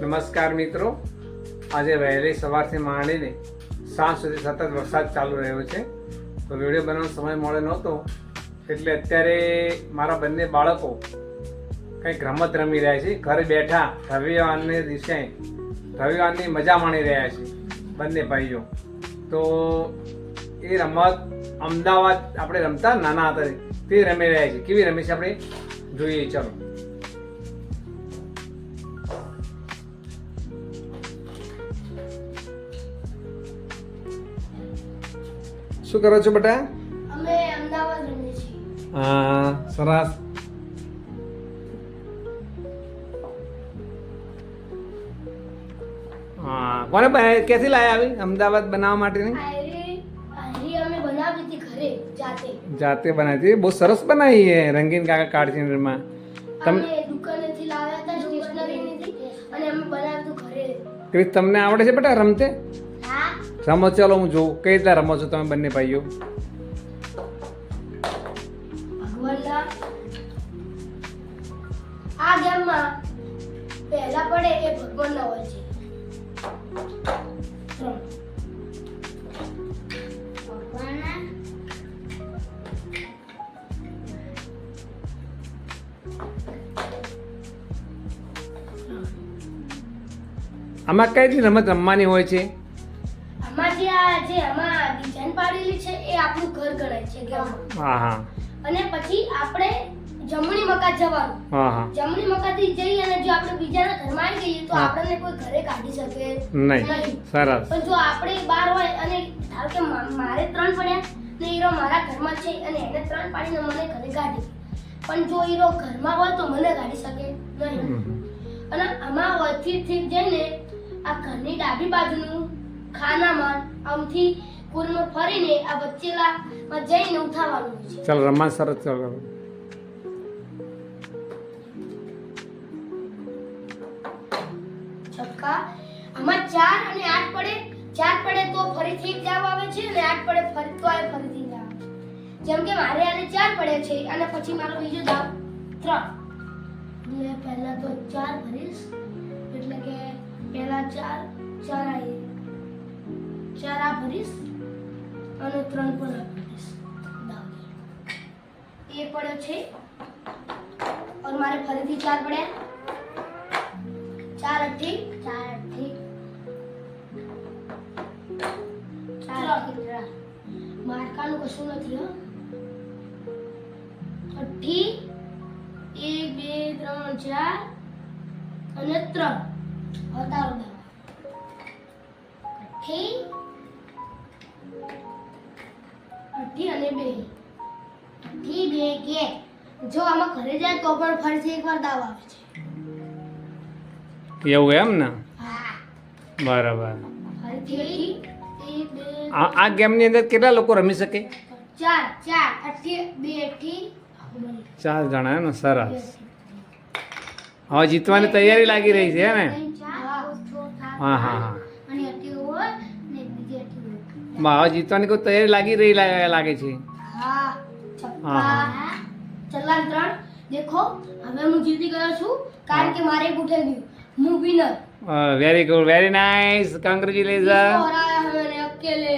નમસ્કાર મિત્રો. આજે વહેલી સવારથી માંડીને સાંજ સુધી સતત વરસાદ ચાલુ રહ્યો છે. તો વીડિયો બનાવવાનો સમય મળે નહોતો, એટલે અત્યારે મારા બંને બાળકો કંઈક રમત રમી રહ્યા છે. ઘરે બેઠા રવિવારને દિવસે રવિવારની મજા માણી રહ્યા છે બંને ભાઈઓ. તો એ રમત અમદાવાદ આપણે રમતા નાના હતા તે રમી રહ્યા છે. કેવી રમી છે આપણે? જોઈએ, ચલો. શું કરો છો બેટા? અમે અમદાવાદ રહીએ છીએ. હા સરસ. હા કોને ક્યાંથી લાયા આવી? અમદાવાદ બનાવવા માટેની? અમે બનાવી હતી ઘરે જાતે. જાતે બનાવી હતી. બહુ સરસ બનાવી છે રંગીન કાકા કાર્ડચીનમાં તમ અમે દુકાનેથી લાવ્યા હતા સ્ટેશનરીથી અને અમે બનાવ્યું ઘરે. ક્રિસ તમને આવડે છે બેટા રમતે? હા રમો ચાલો હું જોઉં. કઈ રીતે રમો છો તમે બંને ભાઈઓ? આ ગેમમાં પહેલા પડે એ ભગવાનના હોય છે. આમાં કઈ રીતે રમત રમવાની હોય છે? આમાં જે આ જે આમાં ડિઝાઇન પાડેલી છે એ આપણું ઘર ગણાય છે હા હા. અને પછી આપણે જમણી મકા જવાનું. હા હા. જમણી મકાથી જઈ અને જો આપણે બીજાના ઘરમાં આવી જઈએ તો આપણને કોઈ ઘરે કાઢી શકે નહીં. સરસ. પણ જો આપણે બહાર હોય અને ધારો કે મારે ત્રણ પડ્યા ને હીરો મારા ઘરમાં છે અને એને ત્રણ પાડીને મને ઘરે કાઢી. પણ જો હીરો ઘરમાં હોય તો મને કાઢી શકે નહીં. અને આમાં વચ્ચેથી જઈને આ ઘરની ડાબી બાજુનું ખાનામાં આમથી કુલમાં ફરીને આ વચ્ચેલામાં જઈને ઉઠાવવાનું છે. ચાલ રમવા સરસ ચાલ. છક્કા. આમાં ચાર અને આઠ પડે. ચાર પડે તો ફરીથી એક જાવ આવે છે અને આઠ પડે ફરી તો આવે ફરીથી જાવ જેમ કે મારે આને ચાર પડે છે અને પછી મારો બીજો જાવ ત્રણ. પહેલા તો ચાર ભરીશ. એટલે કે પહેલા ચાર ચાર આવી ચાર આ ભરીશ અને ત્રણ પણ આ ભરીશ. દાવ. એ પડ્યો છે. ઓર મારે ફરીથી ચાર પડ્યા. ચાર અઠ્ઠી ચાર અઠ્ઠી ચાર માર્કાનું કશું નથી હો. અઠ્ઠી એક બે ત્રણ ચાર અને ત્રણ. બતાવો દાવા અઠ્ઠી અઠ્ઠી અને બે અઢી બે કે જો આમાં ઘરે જાય તો પણ ફરીથી એકવાર દાવ આવે છે એવું એમ ને? બરાબર. આ આ ગેમની અંદર કેટલા લોકો રમી શકે? ચાર ચાર અઠી બે અઠી ચાર જણા એમ ને? સરસ. હવે જીતવાની તૈયારી લાગી રહી છે ને? હા હા હા અને અઠી હોય ને બીજી અઠી હોય બા, હવે જીતવાની કોઈ તૈયારી લાગી રહી લા- લાગે છે હા હા, છક્કા ચલ્લા ત્રણ દેખો હવે હું જીતી ગયો છું કારણ કે મારે એક ઉઠાઈ ગયું હું winner very good very nice congratulation हराया है मैंने अकेले